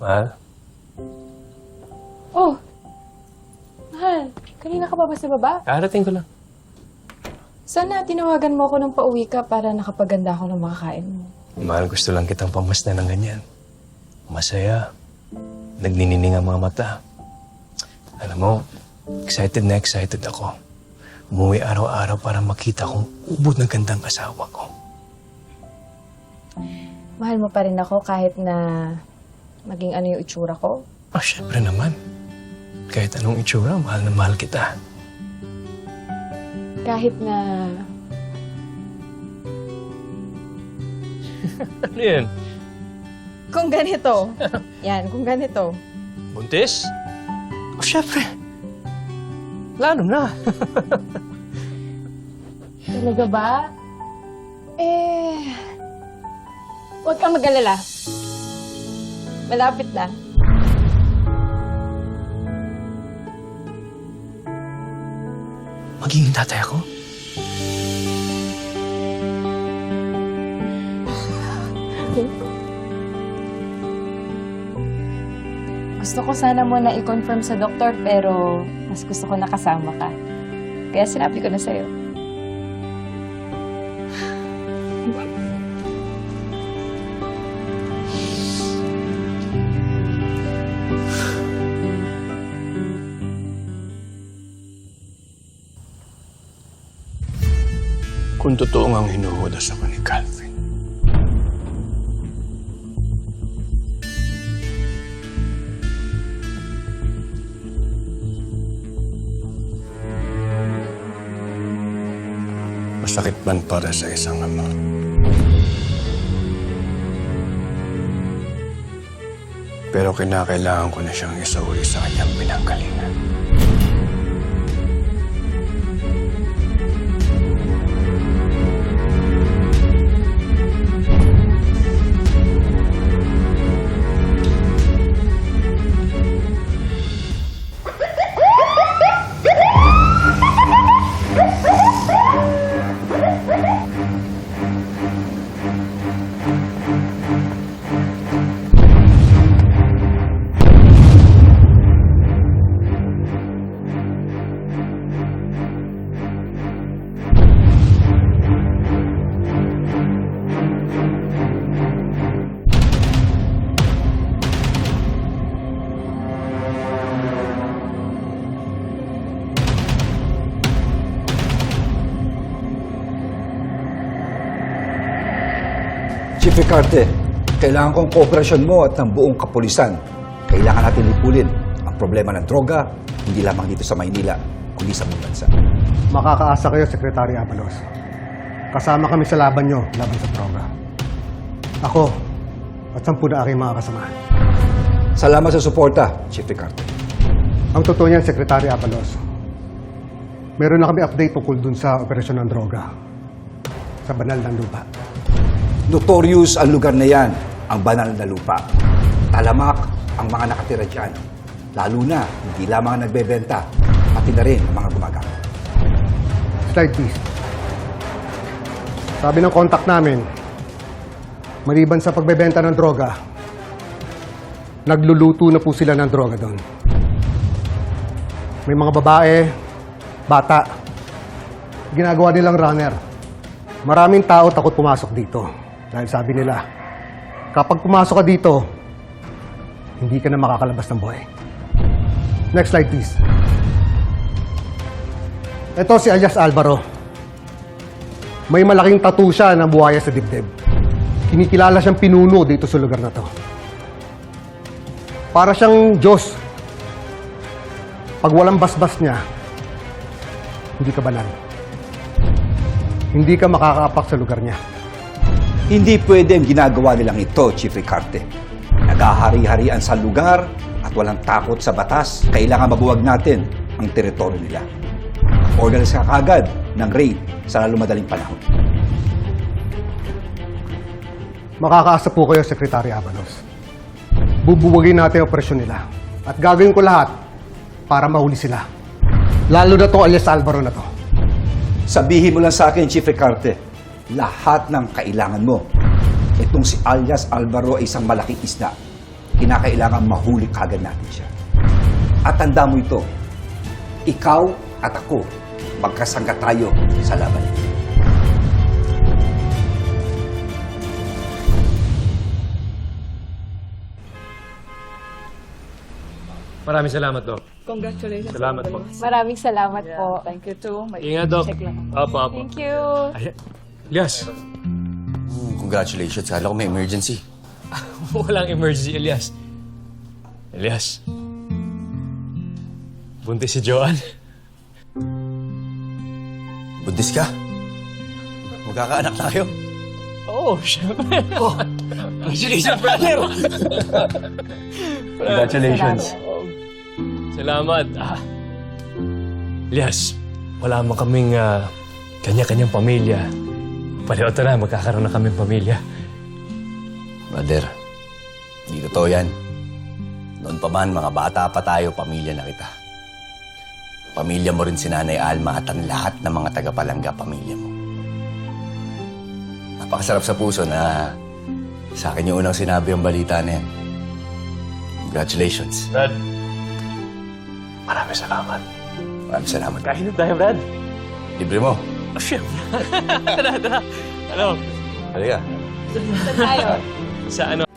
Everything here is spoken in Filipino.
Mahal, Oh! Mahal, kanina ka pa ba sa baba? karating ko lang. Sana tinawagan mo ako nung pauwi ka para nakapaganda ako ng makakain mo. Mahal, gusto lang kitang pamasdan ng ganyan. Masaya. Nagninining ang mga mata. Alam mo, excited na excited ako. Umuwi araw-araw para makita kong ubod ng gandang asawa ko. Mahal mo pa rin ako kahit na maging ano yung itsura ko. Ah, syempre naman. Kahit anong itsura, mahal na mahal kita. Kahit na Ano yan? kung ganito. Yan, kung ganito. Buntis? Oh, syempre. Lalo na. Talaga ba? Eh, huwag kang mag-alala. Malapit na. Magiging tatay ako? Gusto ko sana muna i-confirm sa doktor pero mas gusto ko nakasama ka. Kaya sinabi ko na sa'yo. Kung totoo ang hinuhudas ako ni Calvin. Masakit man para sa isang ama. Pero kinakailangan ko na siyang isauli sa kanyang pinanggalingan. Chief Ricarte, kailangan kong kooperasyon mo at ng buong kapulisan. Kailangan natin lipulin ang problema ng droga, hindi lamang dito sa Maynila, kundi sa buong bansa. Makakaasa kayo, Secretary Abalos. Kasama kami sa laban nyo laban sa droga. Ako at sampu na aking mga kasamahan. Salamat sa suporta, Chief Ricarte. Ang totoo niyan, Secretary Abalos, meron na kami update tungkol dun sa operasyon ng droga sa banal ng lupa. Notorious ang lugar na yan, ang banal na lupa. Talamak ang mga nakatira dyan. Lalo na, hindi lamang ang nagbebenta, pati na rin ang mga gumagamit. Slide please. Sabi ng contact namin, maliban sa pagbebenta ng droga, nagluluto na po sila ng droga doon. May mga babae, bata, ginagawa nilang runner. Maraming tao takot pumasok dito. Dahil sabi nila, kapag pumasok ka dito, hindi ka na makakalabas ng buhay. Next slide please. Ito si alias Alvaro. May malaking tattoo siya ng buhaya sa dibdib. Kinikilala siyang pinuno dito sa lugar na to. Para siyang Diyos. Pag walang basbas niya, hindi ka banal. Hindi ka makakaapak sa lugar niya. Hindi pwede ang ginagawa nilang ito, Chief Ricarte. Nagahari-harian sa lugar at walang takot sa batas. Kailangan mabuwag natin ang teritoryo nila. Organize ka kagad ng raid sa lalo madaling panahon. Makakaasa po kayo, Secretary Avalos. Bubuwagin natin ang operasyon nila. At gagawin ko lahat para mahuli sila. Lalo na tong alias Alvaro na to. Sabihin mo lang sa akin, Chief Ricarte, lahat ng kailangan mo. Itong si alias Alvaro ay isang malaking isda. Kinakailangan mahuli kagad natin siya. At tanda mo ito, ikaw at ako, magkasangga tayo sa laban. Maraming salamat, Doc. Congratulations. Salamat po. Maraming salamat po. Thank you too. May Ingat, Doc. check lang. Opo, opo. Thank you. Ay, Elias, Congratulations. Kala ko may emergency. walang emergency, Elias. Elias. Buntis si Joanne. Buntis ka? Magkakaanak tayo? Oo, oh, syempre. Oh. Congratulations, brother! Congratulations. Salamat. Ah. Elias, wala man kaming ah, kanya-kanyang pamilya. Pareho na, magkakaroon na kaming pamilya. Brother, hindi totoo yan. Noon pa man, mga bata pa tayo, pamilya na kita. Pamilya mo rin si Nanay Alma at ang lahat ng mga tagapalangga pamilya mo. Napakasarap sa puso na sa akin yung unang sinabi ang balita na yan. Congratulations. Brad, maraming salamat. Maraming salamat. Kain na tayo, Brad. Libre mo. Oh, syempre. tara, tara. Ano? Halika. Saan tayo? Sa ano?